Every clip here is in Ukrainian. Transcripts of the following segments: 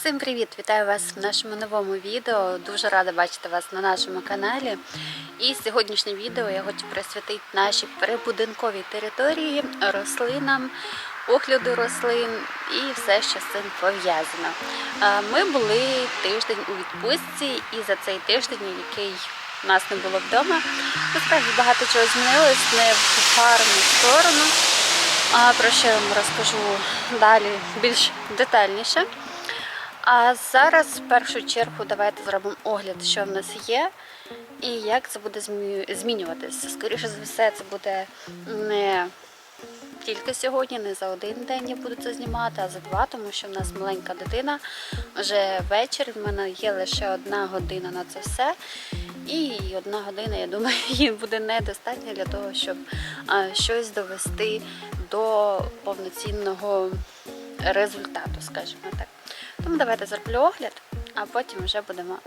Всім привіт! Вітаю вас в нашому новому відео. Дуже рада бачити вас на нашому каналі. І сьогоднішнє відео я хочу присвятити нашій прибудинковій території, рослинам, огляду рослин і все, що з цим пов'язано. Ми були тиждень у відпустці, і за цей тиждень, який нас не було вдома, насправді багато чого змінилось не в гарну сторону. Про що я вам розкажу далі більш детальніше. А зараз в першу чергу давайте зробимо огляд, що в нас є, і як це буде змінюватися. Скоріше за все, це буде не тільки сьогодні, не за один день я буду це знімати, а за два, тому що в нас маленька дитина. Вже вечір, в мене є лише одна година на це все. І одна година, я думаю, їй буде недостатньо для того, щоб щось довести до повноцінного результату, скажімо так. Тому давайте зроблю огляд, а потім вже будемо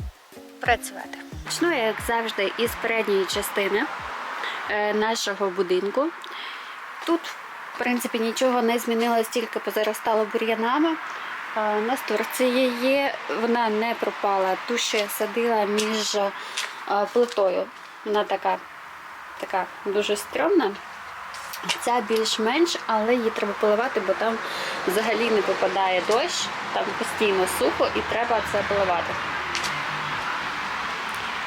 працювати. Почну я, як завжди, із передньої частини е, нашого будинку. Тут, в принципі, нічого не змінилось, тільки позаростало бур'янами. Настурція є, вона не пропала. Ту, що я садила між е, плитою. Вона така, така дуже стрьомна. Ця більш-менш, але її треба поливати, бо там взагалі не попадає дощ, там постійно сухо і треба це поливати.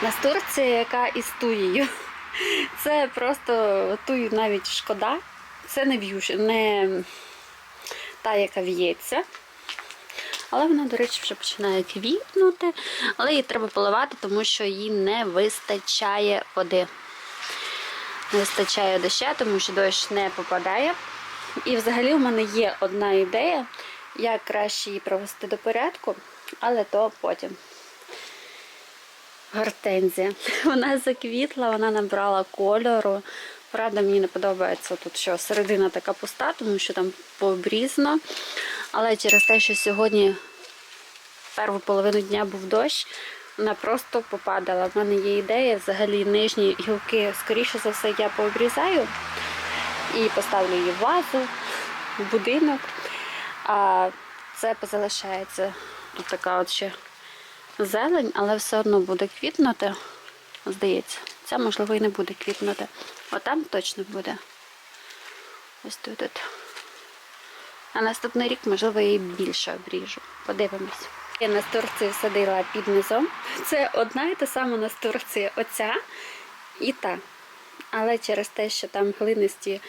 Настурція, яка із туєю. Це просто тую навіть шкода. Це не в'юш, не та, яка в'ється. Але вона, до речі, вже починає квітнути. Але її треба поливати, тому що їй не вистачає води не вистачає доща, тому що дощ не попадає. І взагалі в мене є одна ідея, як краще її провести до порядку, але то потім. Гортензія. Вона заквітла, вона набрала кольору. Правда, мені не подобається тут, що середина така пуста, тому що там пообрізано. Але через те, що сьогодні першу половину дня був дощ, вона просто попадала. В мене є ідея, взагалі нижні гілки, скоріше за все, я пообрізаю і поставлю її в вазу, в будинок. А це позалишається. Тут така от ще зелень, але все одно буде квітнути. Здається, ця, можливо, і не буде квітнути. А там точно буде. Ось тут. А наступний рік, можливо, я її більше обріжу. Подивимось. Я настурцію садила під низом. Це одна і та сама настурція, оця і та. Але через те, що там глинисті,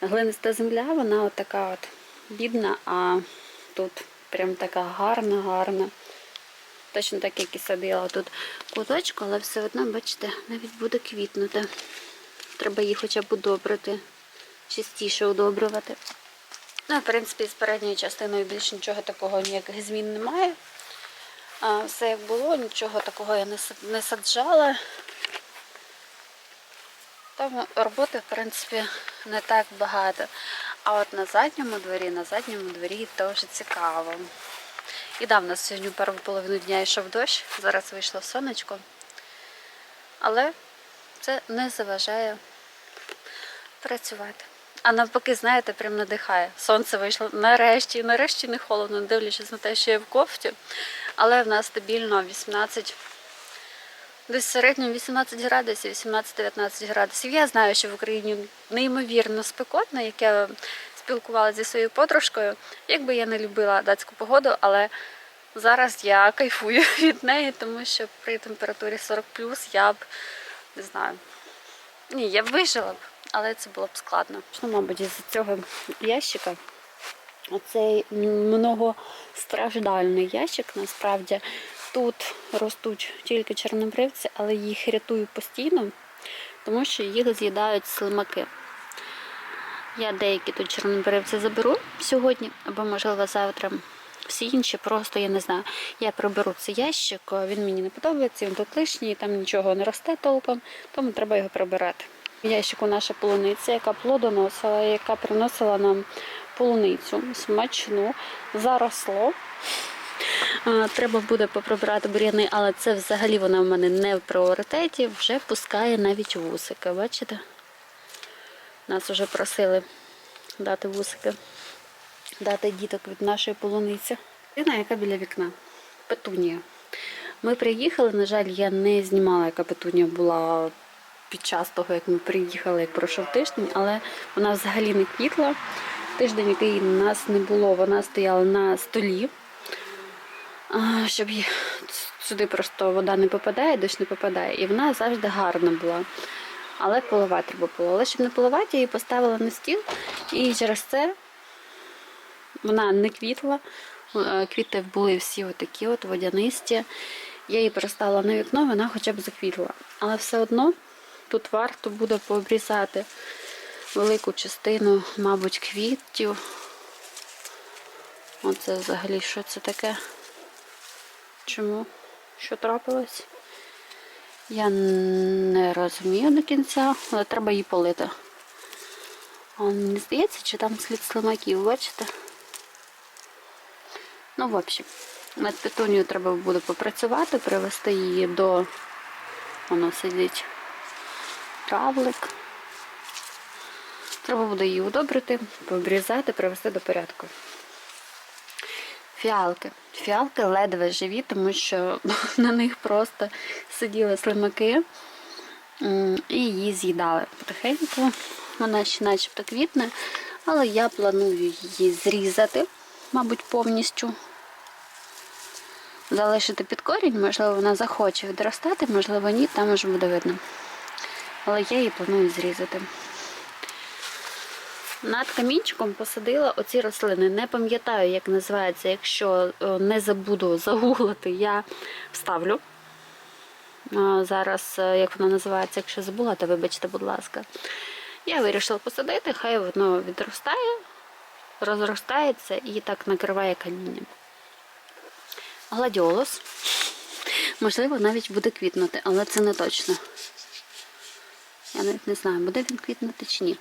глиниста земля, вона от така от бідна, а тут прям така гарна, гарна. Точно так, як і садила тут куточку, але все одно, бачите, навіть буде квітнути. Треба її хоча б удобрити, частіше удобрювати. Ну, в принципі, з передньою частиною більше нічого такого ніяких змін немає. Все як було, нічого такого я не саджала. Тому роботи, в принципі, не так багато. А от на задньому дворі, на задньому дворі дуже цікаво. І да, в нас сьогодні першу половину дня йшов дощ, зараз вийшло сонечко. Але це не заважає працювати. А навпаки, знаєте, прям надихає. Сонце вийшло нарешті, нарешті не холодно, не дивлячись на те, що я в кофті. Але в нас стабільно 18, десь середньо 18 градусів, 18-19 градусів. Я знаю, що в Україні неймовірно спекотно, як я спілкувалася зі своєю подружкою. Якби я не любила датську погоду, але зараз я кайфую від неї, тому що при температурі 40 я б не знаю. Ні, я б вижила б, але це було б складно. Ну, мабуть, із цього ящика. Оцей многостраждальний ящик насправді тут ростуть тільки чорнобривці, але їх рятую постійно, тому що їх з'їдають слимаки. Я деякі тут чорнобривці заберу сьогодні, або, можливо, завтра. Всі інші просто я не знаю. Я приберу цей ящик, він мені не подобається, він тут лишній, там нічого не росте толком, тому треба його прибирати. В ящику наша полуниця, яка плодоносила, яка приносила нам полуницю смачну, заросло. Треба буде поприбирати бур'яни, але це взагалі вона в мене не в пріоритеті, вже пускає навіть вусики. Бачите? Нас вже просили дати вусики, дати діток від нашої полуниці. Дитина, яка біля вікна. петунія. Ми приїхали, на жаль, я не знімала, яка петунія була під час того, як ми приїхали, як пройшов тиждень, але вона взагалі не квітла. Тиждень, який нас не було, вона стояла на столі. Щоб сюди просто вода не попадає, дощ не попадає. І вона завжди гарна була. Але поливати треба було. Але щоб не поливати, я її поставила на стіл. І через це вона не квітла. Е, Квіти були всі отакі от водянисті. Я її перестала на вікно, вона хоча б заквітла. Але все одно тут варто буде пообрізати велику частину, мабуть, квітів. Оце взагалі що це таке? Чому? Що трапилось? Я не розумію до кінця, але треба її полити. А мені здається, чи там слід слимаків, бачите? Ну, в общем, над петунією треба буде попрацювати, привести її до. Воно сидить травлик. Треба буде її удобрити, пообрізати, привести до порядку. Фіалки. Фіалки ледве живі, тому що на них просто сиділи слимаки і її з'їдали потихеньку. Вона ще начебто квітне, але я планую її зрізати, мабуть, повністю. Залишити під корінь, можливо, вона захоче відростати, можливо, ні, там вже буде видно. Але я її планую зрізати. Над камінчиком посадила оці рослини. Не пам'ятаю, як називається. Якщо е, не забуду загуглити, я вставлю. Зараз, е, як вона називається, якщо забула, то вибачте, будь ласка. Я вирішила посадити, хай воно відростає, розростається і так накриває камінням. Гладіолус. Можливо, навіть буде квітнути, але це не точно. Я навіть не знаю, буде він квітнути чи ні.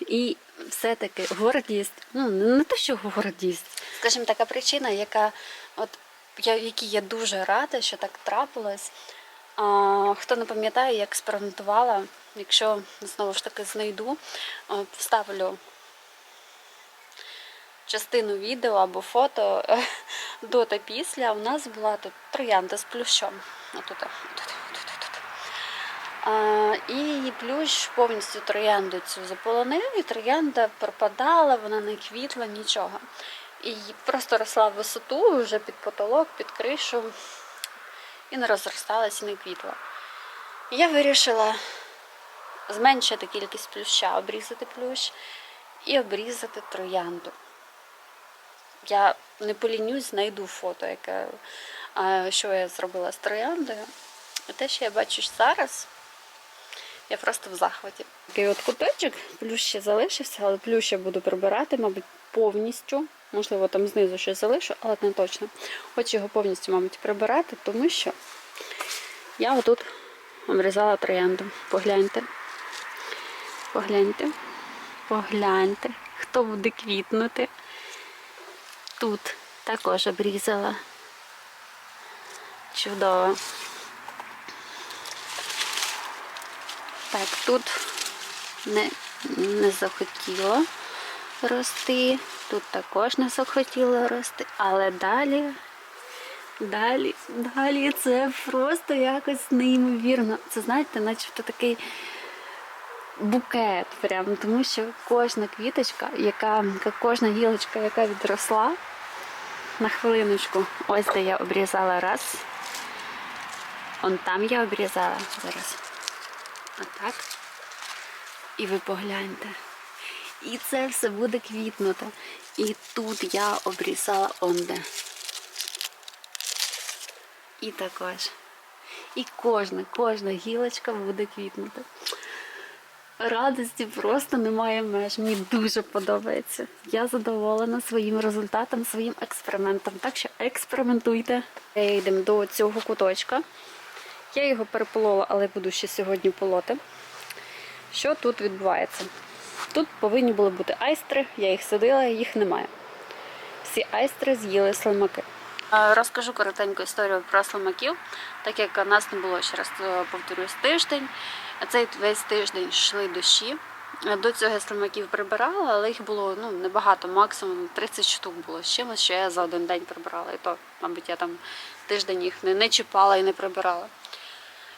І все-таки гордість, ну не те, що гордість, скажімо, така причина, яка, от, я, якій я дуже рада, що так трапилось. А, хто не пам'ятає, я експериментувала, якщо знову ж таки знайду, вставлю частину відео або фото до та після. У нас була тут троянда з плющом. Отут, отут, і плющ повністю троянду цю заполонив, і троянда пропадала, вона не квітла, нічого. І просто росла в висоту вже під потолок, під кришу, і не розросталася, і не квітла. Я вирішила зменшити кількість плюща, обрізати плющ і обрізати троянду. Я не полінюсь, знайду фото, яке, що я зробила з трояндою. Те, що я бачу зараз, я просто в захваті. Такий от куточок, плющ ще залишився, але плющ я буду прибирати, мабуть, повністю. Можливо, там знизу щось залишу, але не точно. Хочу його повністю, мабуть, прибирати, тому що я отут обрізала троянду. Погляньте. Погляньте. Погляньте, хто буде квітнути. Тут також обрізала. Чудово. Так, тут не, не захотіло рости, тут також не захотіло рости, але далі, далі, далі це просто якось неймовірно. Це знаєте, начебто такий букет, прям, тому що кожна квіточка, яка, кожна гілочка, яка відросла, на хвилиночку, ось де я обрізала раз. Он там я обрізала зараз. Отак. І ви погляньте. І це все буде квітнути. І тут я обрізала онде. І також. І кожна, кожна гілочка буде квітнути. Радості просто немає меж. Мені дуже подобається. Я задоволена своїм результатом, своїм експериментом. Так що експериментуйте. Йдемо до цього куточка. Я його переполола, але буду ще сьогодні полоти. Що тут відбувається? Тут повинні були бути айстри, я їх садила, їх немає. Всі айстри з'їли слимаки. Розкажу коротеньку історію про слимаків, так як нас не було ще раз е, повторюсь тиждень. Цей весь тиждень йшли дощі. До цього я слимаків прибирала, але їх було ну, небагато, максимум 30 штук було з чимось, що я за один день прибирала. І то, мабуть, я там тиждень їх не, не чіпала і не прибирала.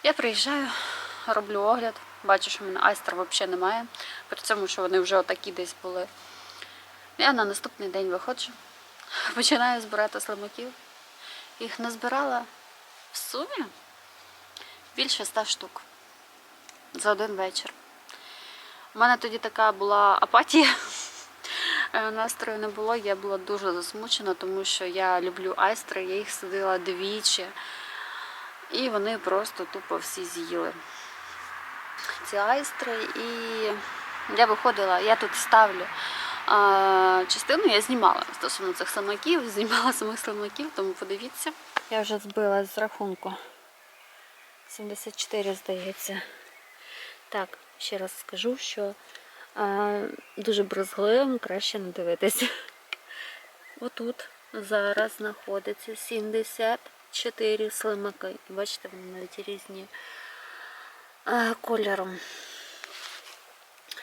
Я приїжджаю, роблю огляд, бачу, що в мене айстер взагалі немає. При цьому, що вони вже отакі десь були. Я на наступний день виходжу, починаю збирати слимаків. Їх назбирала в сумі більше ста штук за один вечір. У мене тоді така була апатія. Е, Настрою не було, я була дуже засмучена, тому що я люблю айстри, я їх садила двічі. І вони просто тупо всі з'їли. Ці айстри. І я виходила, я тут ставлю а, частину, я знімала стосовно цих слимаків, знімала самих слимаків, тому подивіться. Я вже збила з рахунку. 74, здається. Так, ще раз скажу, що а, дуже брезгливим краще не дивитися. Отут зараз знаходиться 74 слимаки. І Бачите, вони навіть різні кольором.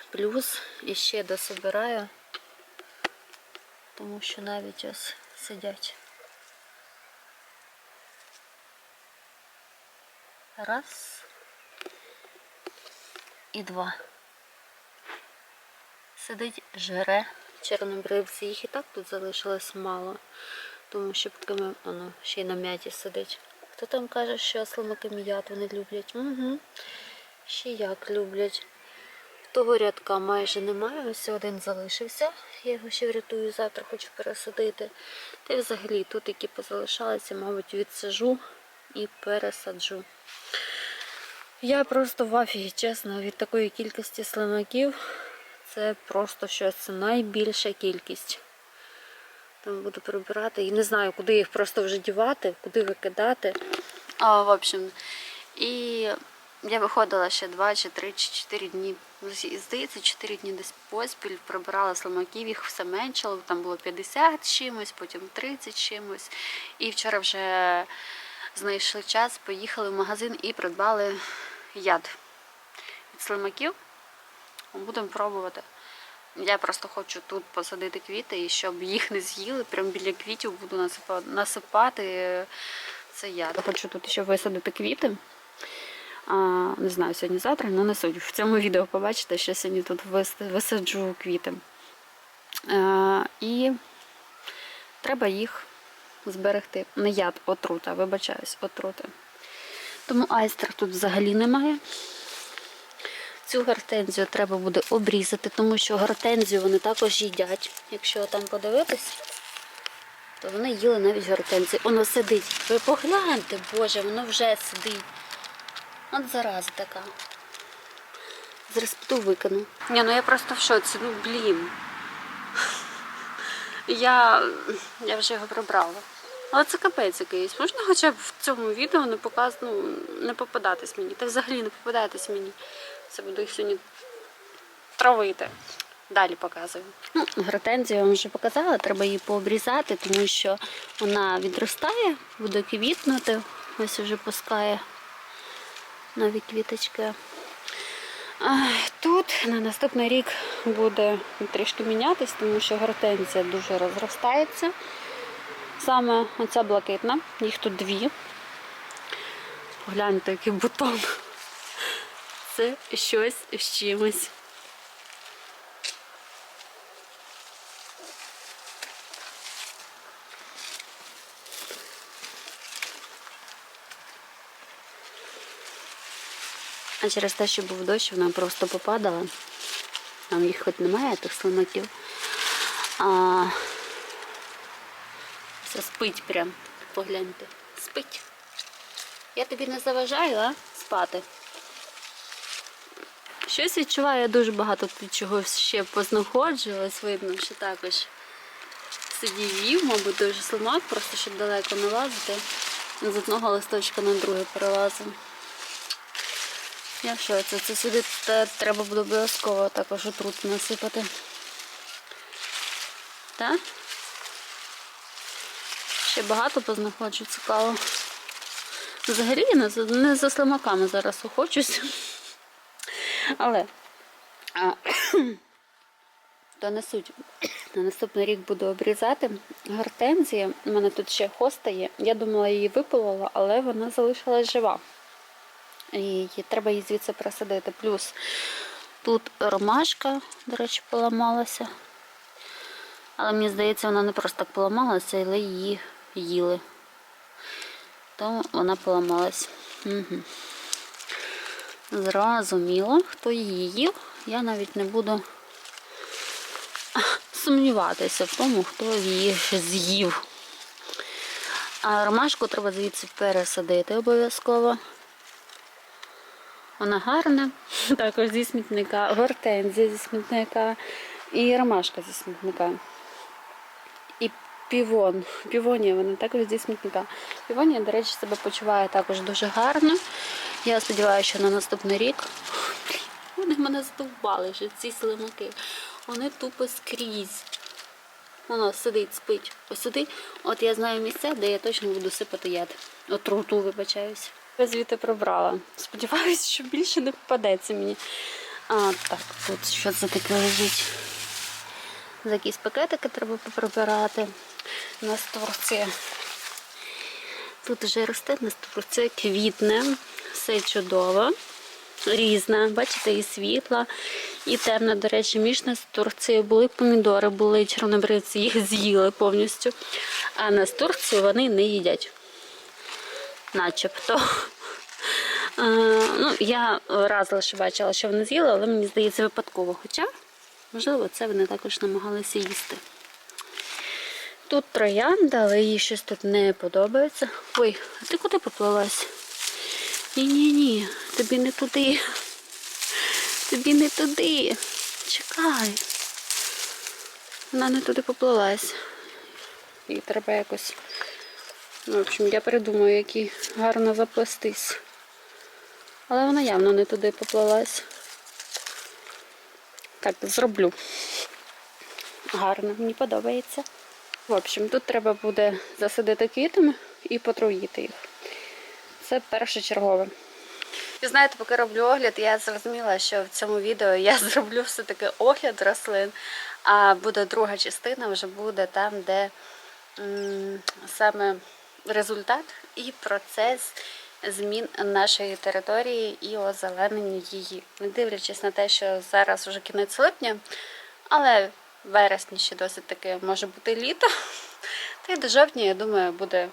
Плюс іще дособираю, тому що навіть ось сидять. Раз і два. Сидить жере чорнобривці. Їх і так тут залишилось мало. Тому що поки ми, воно ще й на м'яті сидить. Хто там каже, що слимаки м'яту не люблять? Угу. Ще як люблять. Того рядка майже немає, ось один залишився. Я його ще врятую, завтра хочу пересадити. Та й взагалі тут, які позалишалися, мабуть, відсажу і пересаджу. Я просто в афігі, чесно, від такої кількості слимаків. Це просто щось, це найбільша кількість. Там буду прибирати і не знаю, куди їх просто вже дівати, куди викидати. А, в общем, і я виходила ще 2 чи 3 чи 4 дні. Здається, 4 дні десь поспіль прибирала слимаків, їх все меншало, там було 50 чимось, потім 30 чимось. І вчора вже знайшли час, поїхали в магазин і придбали яд від слимаків. Будемо пробувати. Я просто хочу тут посадити квіти і щоб їх не з'їли, прямо біля квітів буду насипати, це яд. Хочу тут ще висадити квіти. А, не знаю, сьогодні-завтра, але не суть. В цьому відео побачите, що сьогодні тут висаджу квіти. А, і треба їх зберегти. Не яд, отрута, вибачаюсь, отрути. Тому айстер тут взагалі немає. Цю гортензію треба буде обрізати, тому що гортензію вони також їдять. Якщо там подивитись, то вони їли навіть гортензію. Воно сидить. Ви погляньте, Боже, воно вже сидить. От зараза така. Зараз піду викину. Ні, ну я просто в шоці, ну блін. Я, я вже його прибрала. Але це капець якийсь. Можна хоча б в цьому відео не показ... ну, не попадатись мені. Та взагалі не попадатись мені. Це буду їх сьогодні травити. Далі показую. Ну, гортензію я вам вже показала, треба її пообрізати, тому що вона відростає, буде квітнути. Ось вже пускає нові квіточки. Тут на наступний рік буде трішки мінятись, тому що гортензія дуже розростається. Саме оця блакитна, їх тут дві. Погляньте, який бутон. Це щось з чимось. А через те, що був дощ, вона просто попадала. Там їх хоч немає, тих слимаків. А все спить прям. Погляньте. Спить. Я тобі не заважаю, а? Спати. Щось відчуваю, я дуже багато тут чогось ще познаходжилось. Видно, що також сидів мабуть, дуже слимак, просто щоб далеко не лазити. З одного листочка на другий перелазив. Я в шоці. Це сюди треба буде обов'язково також отрут насипати. Так? Ще багато познаходжу, цікаво. Взагалі я не за слимаками зараз охочусь. Але а, донесуть. На наступний рік буду обрізати гортензії. У мене тут ще хоста є. Я думала, її випалила, але вона залишилась жива. І треба її звідси присадити. Плюс тут ромашка, до речі, поламалася. Але мені здається, вона не просто так поламалася, але її їли. Тому вона поламалась. Угу. Зрозуміло, хто її їв, я навіть не буду сумніватися в тому, хто її з'їв. А ромашку треба звідси пересадити обов'язково. Вона гарна, також зі смітника, гортензія зі смітника і ромашка зі смітника. Півон. Півонія вона також зі смітника. Півонія, до речі, себе почуває також дуже гарно. Я сподіваюся, що на наступний рік вони мене здовбали вже, ці слимаки. Вони тупо скрізь. Воно сидить, спить. Ось сюди. От я знаю місце, де я точно буду сипати яд. Отруту, вибачаюсь. Я звідти прибрала. Сподіваюся, що більше не попадеться мені. А, так, тут що це таке лежить? За якісь пакетики треба поприбирати. У нас. Тут вже росте, у нас квітне. Все чудово. Різна, бачите, і світла, і темна. До речі, між нас з Турцією були помідори, були чорнобривці, їх з'їли повністю. А на з вони не їдять. Начебто. Ну, я раз лише бачила, що вони з'їли, але мені здається випадково. Хоча, можливо, це вони також намагалися їсти. Тут троянда, але їй щось тут не подобається. Ой, а ти куди поплилась? Ні-ні-ні, тобі не туди. Тобі не туди. Чекай. Вона не туди поплилась. Їй треба якось. Ну, в общем, я придумаю, як їй гарно заплестись. Але вона явно не туди поплилась. Так, зроблю. Гарно, мені подобається. В общем, тут треба буде засадити квітами і потруїти їх. Це першочергове. І знаєте, поки роблю огляд, я зрозуміла, що в цьому відео я зроблю все-таки огляд рослин, а буде друга частина, вже буде там, де саме результат і процес змін нашої території і озеленення її. Не дивлячись на те, що зараз вже кінець липня, але вересні ще досить таки може бути літо. Та й до жовтня, я думаю, буде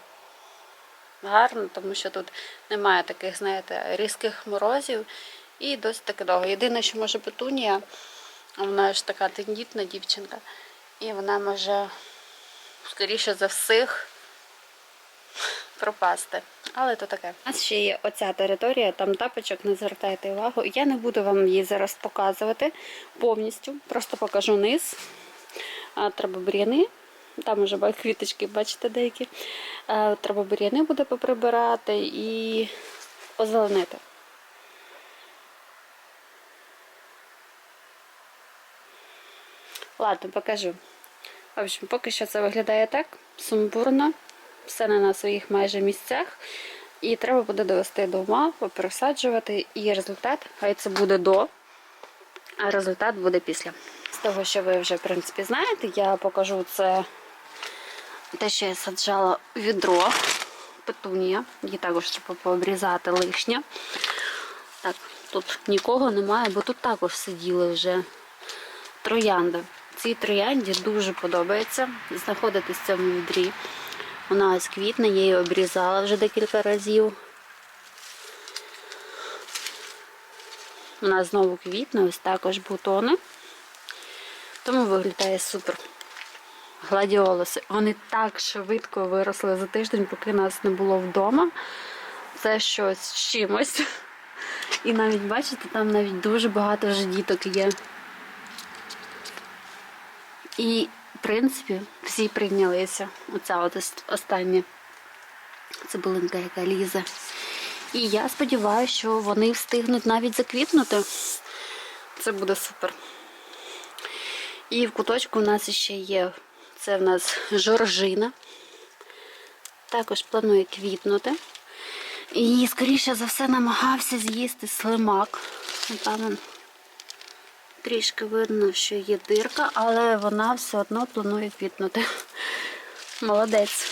гарно, тому що тут немає таких, знаєте, різких морозів і досить таки довго. Єдине, що може петунія, вона ж така тендітна дівчинка, і вона може, скоріше за всіх, пропасти. Але то таке. У нас ще є оця територія, там тапочок, не звертайте увагу. Я не буду вам її зараз показувати повністю, просто покажу низ. Бур'яни. Там вже квіточки, бачите, деякі. Треба бур'яни буде поприбирати і озеленити. Ладно, покажу. В общем, поки що це виглядає так, сумбурно, все не на своїх майже місцях. І треба буде довести до ума, попересаджувати, і результат, хай це буде до, а результат буде після. З того, що ви вже, в принципі, знаєте, я покажу це те, що я саджала відро петунія. Її також треба пообрізати лишнє. Так, тут нікого немає, бо тут також сиділи вже троянди. Цій троянді дуже подобається знаходитись в цьому відрі. Вона ось квітне, я її обрізала вже декілька разів. Вона знову квітне, ось також бутони. Тому виглядає супер. Гладіолуси. Вони так швидко виросли за тиждень, поки нас не було вдома. Це щось з чимось. І навіть, бачите, там навіть дуже багато вже діток є. І, в принципі, всі прийнялися. Оця от ос- остання цибулинка, яка лізе. І я сподіваюся, що вони встигнуть навіть заквітнути. Це буде супер. І в куточку у нас ще є, це в нас жоржина. Також планує квітнути. І, скоріше за все, намагався з'їсти слимак. Там Трішки видно, що є дирка, але вона все одно планує квітнути. Молодець.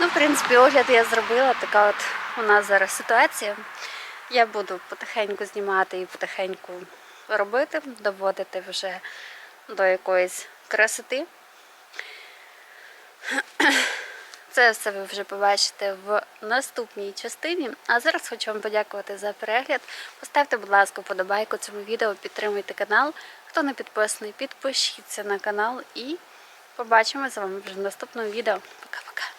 Ну, в принципі, огляд я зробила. Така от у нас зараз ситуація. Я буду потихеньку знімати і потихеньку робити, доводити вже до якоїсь красоти. Це все ви вже побачите в наступній частині. А зараз хочу вам подякувати за перегляд. Поставте, будь ласка, вподобайку цьому відео, підтримуйте канал. Хто не підписаний, підпишіться на канал і побачимо з вами вже в наступному відео. Пока-пока.